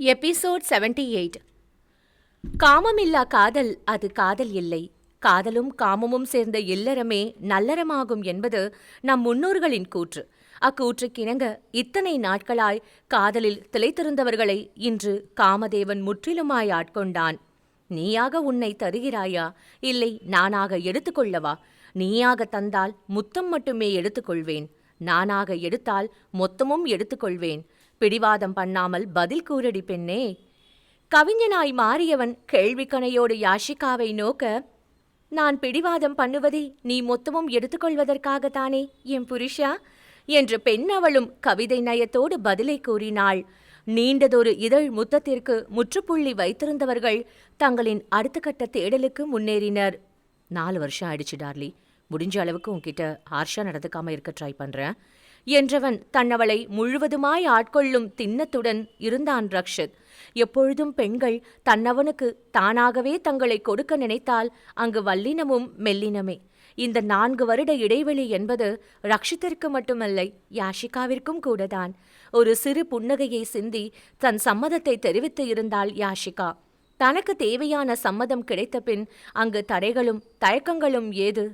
Episode 78 eight. காமமில்லா காதல் அது காதல் இல்லை. காதலும் காமமும் சேர்ந்த இல்லறமே நல்லறமாகும் என்பது நம் முன்னோர்களின் கூற்று. அக்கூற்றுக்கிணங்க இத்தனை நாட்களாய் காதலில் திளைத்திருந்தவர்களை இன்று காமதேவன் முற்றிலுமாய் ஆட்கொண்டான். நீயாக உன்னை தருகிறாயா? இல்லை நானாக எடுத்துக்கொள்ளவா? நீயாக தந்தால் முத்தம் மட்டுமே எடுத்துக்கொள்வேன். நானாக எடுத்தால் மொத்தமும் எடுத்துக்கொள்வேன். பிடிவாதம் பண்ணாமல் பதில் கூறடி பெண்ணே. கவிஞனாய் மாறியவன் கேள்விக்கணையோடு யாஷிகாவை நோக்க நான் பிடிவாதம் பண்ணுவதை நீ மொத்தமும் எடுத்துக்கொள்வதற்காகத்தானே என் புருஷா? என்று பெண் அவளும் கவிதை நயத்தோடு பதிலை கூறினாள். நீண்டதொரு இதழ் முத்தத்திற்கு முற்றுப்புள்ளி வைத்திருந்தவர்கள் தங்களின் அடுத்த கட்ட தேடலுக்கு முன்னேறினர். நாலு வருஷம் ஆயிடுச்சு டார்லி. முடிஞ்ச அளவுக்கு உன்கிட்ட ஹார்ஷா நடந்துக்காம இருக்க ட்ரை பண்றேன். என்றவன் தன்னவளை முழுவதுமாய் ஆட்கொள்ளும் திண்ணத்துடன் இருந்தான் ரக்ஷித். எப்பொழுதும் பெண்கள் தன்னவனுக்கு தானாகவே தங்களை கொடுக்க நினைத்தால் அங்கு வல்லினமும் மெல்லினமே. இந்த நான்கு வருட இடைவெளி என்பது ரக்ஷித்திற்கு மட்டுமல்லை யாஷிகாவிற்கும் கூடதான். ஒரு சிறு புன்னகையை சிந்தி தன் சம்மதத்தை தெரிவித்து இருந்தாள் யாஷிகா. தனக்கு தேவையான சம்மதம் கிடைத்த பின் அங்கு தடைகளும் தயக்கங்களும் ஏது?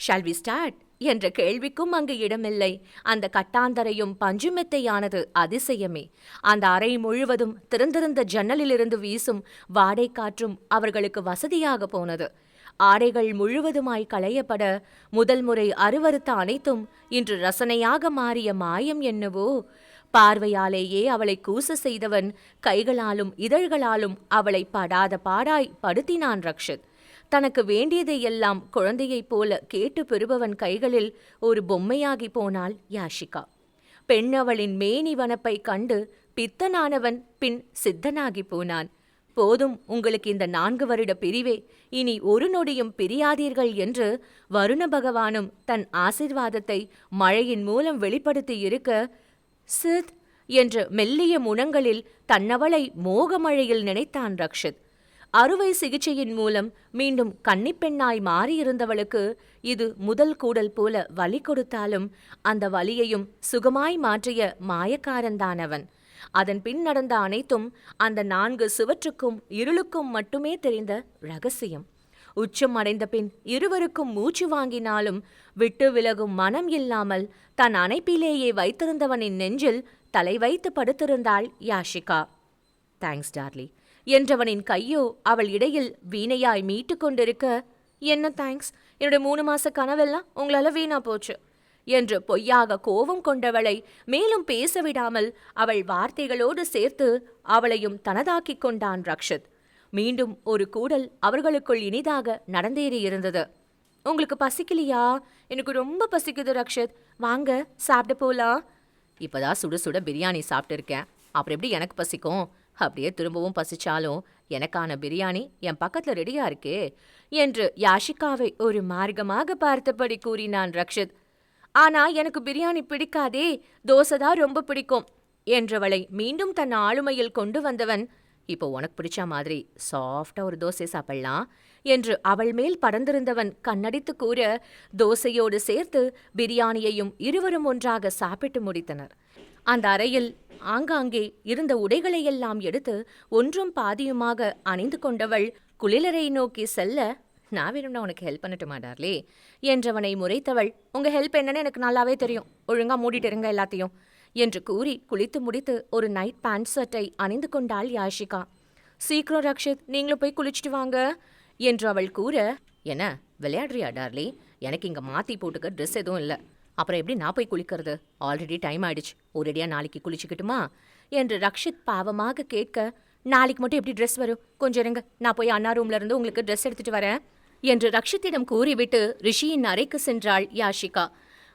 ஷால் வி ஸ்டார்ட் என்ற கேள்விக்கும் அங்கு இடமில்லை. அந்த கட்டாந்தரையும் பஞ்சுமெத்தையானது அதிசயமே. அந்த அறை முழுவதும் திறந்திருந்த ஜன்னலிலிருந்து வீசும் வாடை காற்றும் அவர்களுக்கு வசதியாக போனது. ஆடைகள் முழுவதுமாய் களையப்பட முதல் முறை அருவறுத்த அனைத்தும் இன்று ரசனையாக மாறிய மாயம் என்னவோ? பார்வையாலேயே அவளை கூச செய்தவன் கைகளாலும் இதழ்களாலும் அவளை படாத பாடாய் படுத்தினான் ரக்ஷத். தனக்கு வேண்டியதை எல்லாம் குழந்தையைப் போல கேட்டு பெறுபவன் கைகளில் ஒரு பொம்மையாகி போனாள் யாஷிகா. பெண் அவளின் மேனி வனப்பை கண்டு பித்தனானவன் பின் சித்தனாகி போனான். போதும் உங்களுக்கு இந்த நான்கு வருட பிரிவே. இனி ஒரு நொடியும் பிரியாதீர்கள் என்று வருண பகவானும் தன் ஆசிர்வாதத்தை மழையின் மூலம் வெளிப்படுத்தி இருக்க சித் என்ற மெல்லிய முனங்களில் தன்னவளை மோகமழையில் நினைத்தான் ரக்ஷித். அறுவை சிகிச்சையின் மூலம் மீண்டும் கன்னிப்பெண்ணாய் மாறியிருந்தவளுக்கு இது முதல் கூடல் போல வலி கொடுத்தாலும் அந்த வலியையும் சுகமாய் மாற்றிய மாயக்காரன்தானவன் அதன் பின் நடந்த அனைத்தும் அந்த நான்கு சுவற்றுக்கும் இருளுக்கும் மட்டுமே தெரிந்த ரகசியம். உச்சம் அடைந்த பின் இருவருக்கும் மூச்சு வாங்கினாலும் விட்டு விலகும் மனம் இல்லாமல் தன் அணைப்பிலேயே வைத்திருந்தவனின் நெஞ்சில் தலை வைத்து படுத்திருந்தாள் யாஷிகா. தேங்க்ஸ் டார்லி என்றவனின் கையோ அவள் இடையில் வீணையாய் மீட்டு கொண்டிருக்க என்ன தேங்க்ஸ் என்னோட மூணு மாச கனவெல்லாம் உங்களால வீணா போச்சு என்று பொய்யாக கோபம் கொண்டவளை மேலும் பேச விடாமல் அவள் வார்த்தைகளோடு சேர்த்து அவளையும் தனதாக்கிக் கொண்டான் ரக்ஷத். மீண்டும் ஒரு கூடல் அவர்களுக்குள் இனிதாக நடந்தேறியிருந்தது உங்களுக்கு பசிக்கலையா? எனக்கு ரொம்ப பசிக்குது ரக்ஷத். வாங்க சாப்பிட போலாம். இப்பதான் சுட சுட பிரியாணி சாப்பிட்டுருக்கேன் அப்புறம் எப்படி எனக்கு பசிக்கும்? அப்படியே திரும்பவும் பசிச்சாலும் எனக்கான பிரியாணி என் பக்கத்துல ரெடியா இருக்கே என்று யாஷிகாவை ஒரு மார்க்கமாக பார்த்தபடி கூறினான் ரக்ஷித். ஆனா எனக்கு பிரியாணி பிடிக்காதே தோசை தான் ரொம்ப பிடிக்கும் என்றவளை மீண்டும் தன் ஆளுமையில் கொண்டு வந்தவன் இப்போ உனக்கு பிடிச்ச மாதிரி சாஃப்டா ஒரு தோசை சாப்பிடலாம் என்று அவள் மேல் படர்ந்திருந்தவன் கண்ணடித்து கூற தோசையோடு சேர்த்து பிரியாணியையும் இருவரும் ஒன்றாக சாப்பிட்டு முடித்தனர். அந்த அறையில் ஆங்காங்கே இருந்த உடைகளையெல்லாம் எடுத்து ஒன்றும் பாதியுமாக அணிந்து கொண்டவள் குளிலறை நோக்கி செல்ல நான் வேணும்னா உனக்கு ஹெல்ப் பண்ணட்டுமா டார்லே? என்றவனை முறைத்தவள் உங்க ஹெல்ப் என்னன்னு எனக்கு நல்லாவே தெரியும். ஒழுங்கா மூடிட்டு இருங்க எல்லாத்தையும் என்று கூறி குளித்து முடித்து ஒரு நைட் பேண்ட் ஷர்ட்டை அணிந்து கொண்டாள் யாஷிகா. சீக்கிரம் ரக்ஷித் நீங்களும் போய் குளிச்சுட்டு வாங்க என்று அவள் கூற என்ன விளையாடுறியா டார்லி? எனக்கு இங்க மாத்தி போட்டுக்க ட்ரெஸ் எதுவும் இல்லை. அப்புறம் எப்படி நான் போய் குளிக்கிறது? ஆல்ரெடி டைம் ஆயிடுச்சு. ஒரேடியா நாளைக்கு குளிச்சுக்கிட்டுமா? என்று ரக்ஷித் பாவமாக கேட்க நாளைக்கு மட்டும் எப்படி ட்ரெஸ் வரும்? கொஞ்சம் இருங்க. நான் போய் அண்ணா ரூம்ல இருந்து உங்களுக்கு ட்ரெஸ் எடுத்துட்டு வரேன். என்று ரக்ஷித்திடம் கூறிவிட்டு ரிஷியின் அறைக்கு சென்றாள் யாஷிகா.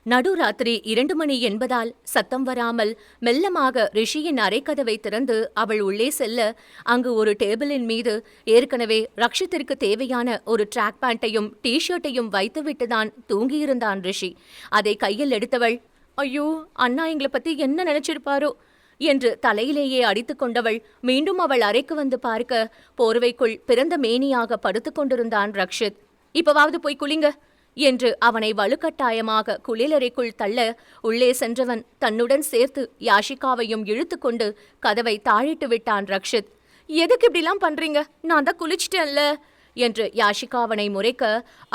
நடுராத்திரி இரண்டு மணி என்பதால் சத்தம் வராமல் மெல்லமாக ரிஷியின் அரைக்கதவை திறந்து அவள் உள்ளே செல்ல அங்கு ஒரு டேபிளின் மீது ஏற்கனவே ரக்ஷித்திற்கு தேவையான ஒரு ட்ராக் பேண்ட்டையும் டி ஷர்ட்டையும் வைத்துவிட்டுதான் தூங்கியிருந்தான் ரிஷி. அதை கையில் எடுத்தவள் ஐயோ அண்ணா எங்களை பத்தி என்ன நினைச்சிருப்பாரோ? என்று தலையிலேயே அடித்துக் கொண்டவள் மீண்டும் அவள் அறைக்கு வந்து பார்க்க போர்வைக்குள் பிறந்த மேனியாக படுத்துக் கொண்டிருந்தான் ரக்ஷித். இப்பவாவது போய் குளிங்க. என்று அவனை வலுக்கட்டாயமாக குளிலறைக்குள் தள்ள உள்ளே சென்றவன் தன்னுடன் சேர்த்து யாஷிகாவையும் இழுத்துக்கொண்டு கதவை தாழிட்டு விட்டான் ரக்ஷித். எதுக்கு இப்படிலாம் பண்றீங்க? நான் தான் குளிச்சிட்டேன்ல என்று யாஷிகாவனை முறைக்க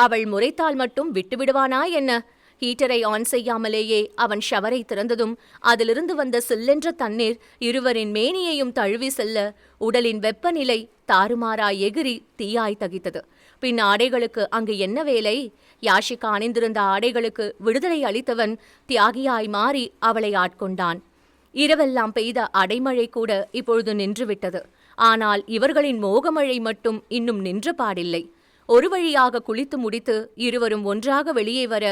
அவள் முறைத்தால் மட்டும் விட்டு விடுவானா என்ன? ஹீட்டரை ஆன் செய்யாமலேயே அவன் ஷவரை திறந்ததும் அதிலிருந்து வந்த சில்லென்ற தண்ணீர் இருவரின் மேனியையும் தழுவி செல்ல உடலின் வெப்பநிலை தாறுமாறாய் எகிரி தீயாய் தகித்தது. பின் ஆடைகளுக்கு அங்கு என்ன வேலை? யாஷிகா அணிந்திருந்த ஆடைகளுக்கு விடுதலை அளித்தவன் தியாகியாய் மாறி அவளை ஆட்கொண்டான். இரவெல்லாம் பெய்த அடைமழை கூட இப்பொழுது நின்றுவிட்டது. ஆனால் இவர்களின் மோகமழை மட்டும் இன்னும் நின்ற பாடில்லை. ஒரு வழியாக குளித்து முடித்து இருவரும் ஒன்றாக வெளியே வர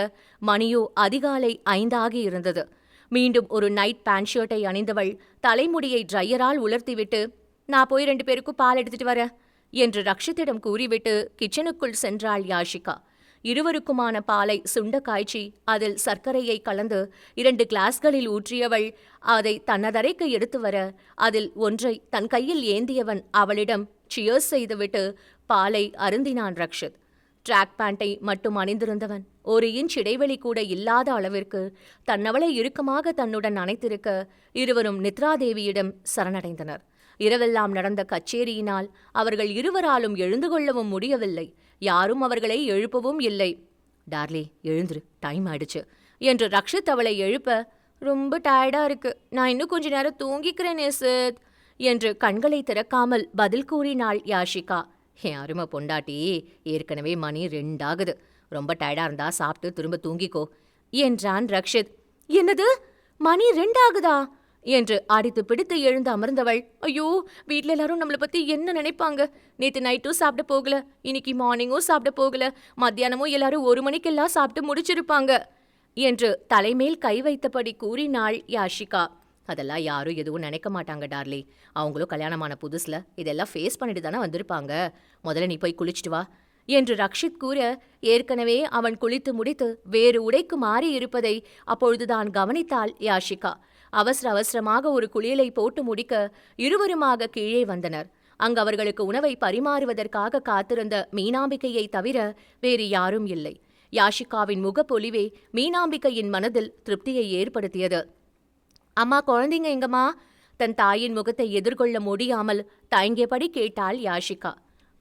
மணியோ அதிகாலை ஐந்தாகி இருந்தது. மீண்டும் ஒரு நைட் பேண்ட் ஷர்ட்டை அணிந்தவள் தலைமுடியை ட்ரையரால் உலர்த்திவிட்டு நான் போய் ரெண்டு பேருக்கும் பால் எடுத்துட்டு வரேன். என்று ரக்ஷித்திடம் கூறிவிட்டு கிச்சனுக்குள் சென்றாள் யாஷிகா. இருவருக்குமான பாலை சுண்ட காய்ச்சி அதில் சர்க்கரையை கலந்து இரண்டு கிளாஸ்களில் ஊற்றியவள் அதை தன்னதரைக்கு எடுத்து வர அதில் ஒன்றை தன் கையில் ஏந்தியவன் அவளிடம் சியர்ஸ் செய்துவிட்டு பாலை அருந்தினான் ரக்ஷித். ட்ராக் பேண்டை மட்டும் அணிந்திருந்தவன் ஒரு இன்ச் இடைவெளி கூட இல்லாத அளவிற்கு தன்னவளை இறுக்கமாக தன்னுடன் அணைத்திருக்க இருவரும் நித்ராதேவியிடம் சரணடைந்தனர். இரவெல்லாம் நடந்த கச்சேரியினால் அவர்கள் இருவராலும் எழுந்து கொள்ளவும் முடியவில்லை. யாரும் அவர்களை எழுப்பவும் இல்லை. டார்லி எழுந்துரு. டைம் ஆயிடுச்சு. என்று ரக்ஷித் அவளை எழுப்ப ரொம்ப டயர்டா இருக்கு. நான் இன்னும் கொஞ்ச நேரம் தூங்கிக்கிறேன் நேசத் என்று கண்களை திறக்காமல் பதில் கூறினாள் யாஷிகா. என் அருமை பொண்டாட்டி. ஏற்கனவே மணி ரெண்டாகுது. ரொம்ப டயர்டா இருந்தா சாப்பிட்டு திரும்ப தூங்கிக்கோ. என்றான் ரக்ஷித். என்னது? மணி ரெண்டாகுதா? என்று அடித்து பிடித்து எழுந்து அமர்ந்தவள். ஐயோ வீட்ல எல்லாரும் நம்மளை பத்தி என்ன நினைப்பாங்க? நேத்து நைட்டும் சாப்பிட போகல இன்னைக்கு மார்னிங்கும் சாப்பிட போகல மத்தியானமும் எல்லாரும் ஒரு மணிக்கெல்லாம் சாப்பிட்டு முடிச்சிருப்பாங்க என்று தலைமேல் கை வைத்தபடி கூறினாள் யாஷிகா. அதெல்லாம் யாரும் எதுவும் நினைக்க மாட்டாங்க டார்லி. அவங்களும் கல்யாணமான புதுசுல இதெல்லாம் ஃபேஸ் பண்ணிட்டு தானே வந்திருப்பாங்க. முதல்ல நீ போய் குளிச்சிட்டு வா என்று ரக்ஷித் கூற ஏற்கனவே அவன் குளித்து முடித்து வேறு உடைக்கு மாறி இருப்பதை அப்பொழுதுதான் கவனித்தாள் யாஷிகா. அவசர அவசரமாக ஒரு குளியலை போட்டு முடிக்க இருவருமாக கீழே வந்தனர். அங்கு அவர்களுக்கு உணவை பரிமாறுவதற்காக காத்திருந்த மீனாம்பிக்கையை தவிர வேறு யாரும் இல்லை. யாஷிகாவின் முகப்பொலிவே மீனாம்பிக்கையின் மனதில் திருப்தியை ஏற்படுத்தியது. அம்மா குழந்தைங்க எங்கம்மா? தன் தாயின் முகத்தை எதிர்கொள்ள முடியாமல் தயங்கியபடி கேட்டாள் யாஷிகா.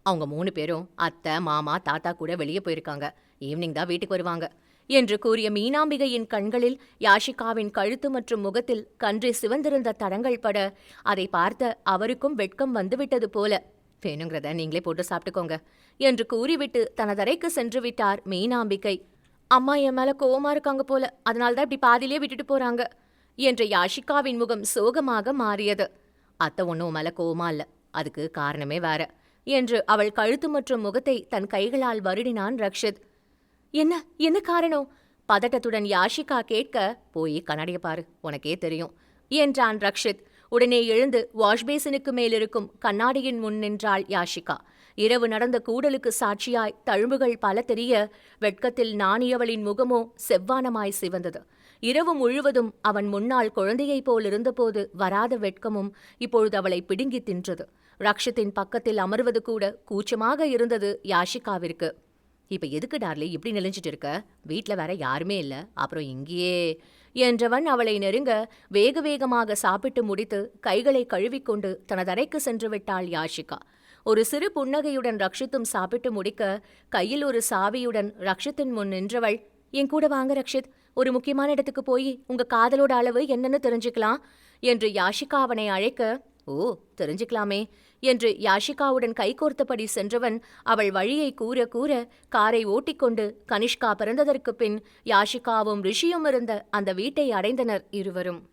அவங்க மூணு பேரும் அத்தை மாமா தாத்தா கூட வெளியே போயிருக்காங்க. ஈவினிங் தான் வீட்டுக்கு வருவாங்க. என்று கூறிய மீனாம்பிகையின் கண்களில் யாஷிகாவின் கழுத்து மற்றும் முகத்தில் கன்றி சிவந்திருந்த தடங்கள் பட அதை பார்த்த அவருக்கும் வெட்கம் வந்துவிட்டது போல. வேணுங்கிறத நீங்களே போட்டு சாப்பிட்டுக்கோங்க என்று கூறிவிட்டு தனதரைக்கு சென்று விட்டார் மீனாம்பிகை. அம்மா என் மேல கோவமா இருக்காங்க போல அதனால்தான் இப்படி பாதியிலே விட்டுட்டு போறாங்க என்ற யாஷிகாவின் முகம் சோகமாக மாறியது. அத்தை ஒன்றும் மேல கோவமா இல்ல அதுக்கு காரணமே வேற என்று அவள் கழுத்து மற்றும் முகத்தை தன் கைகளால் வருடினான் ரக்ஷித். என்ன என்ன காரணம்? பதட்டத்துடன் யாஷிகா கேட்க போய் கண்ணாடிய பாரு உனக்கே தெரியும் என்றான் ரக்ஷித். உடனே எழுந்து வாஷ்பேசினுக்கு மேலிருக்கும் கண்ணாடியின் முன் நின்றாள் யாஷிகா. இரவு நடந்த கூடலுக்கு சாட்சியாய் தழும்புகள் பல தெரிய வெட்கத்தில் நாணியவளின் முகமோ செவ்வானமாய் சிவந்தது. இரவு முழுவதும் அவன் முன்னால் குழந்தையைப் போல் இருந்தபோது வராத வெட்கமும் இப்பொழுது அவளை பிடுங்கி தின்றது. ரக்ஷித்தின் பக்கத்தில் அமர்வது கூட கூச்சமாக இருந்தது யாஷிகாவிற்கு. இப்ப எதுக்கு டார்லி இப்படி நெளிஞ்சிட்டு இருக்க? வீட்ல வேற யாருமே இல்ல. அப்புறம் இங்கேயே என்றவன் அவளை நெருங்க வேக வேகமாக சாப்பிட்டு முடித்து கைகளை கழுவிக்கொண்டு தனது அறைக்கு சென்று விட்டாள் யாஷிகா. ஒரு சிறு புன்னகையுடன் ரக்ஷித்தும் சாப்பிட்டு முடிக்க கையில் ஒரு சாவியுடன் ரக்ஷித்தின் முன் நின்றவள் என் கூட வாங்க ரக்ஷித் ஒரு முக்கியமான இடத்துக்கு போய் உங்க காதலோட அளவு என்னன்னு தெரிஞ்சுக்கலாம் என்று யாஷிகா அவனை அழைக்க ஓ தெரிஞ்சுக்கலாமே என்று யாஷிகாவுடன் கைகோர்த்தபடி சென்றவன் அவள் வழியை கூற கூற காரை ஓட்டிக்கொண்டு கனிஷ்கா பிறந்ததற்குப் பின் யாஷிகாவும் ரிஷியும் இருந்த அந்த வீட்டை அடைந்தனர் இருவரும்.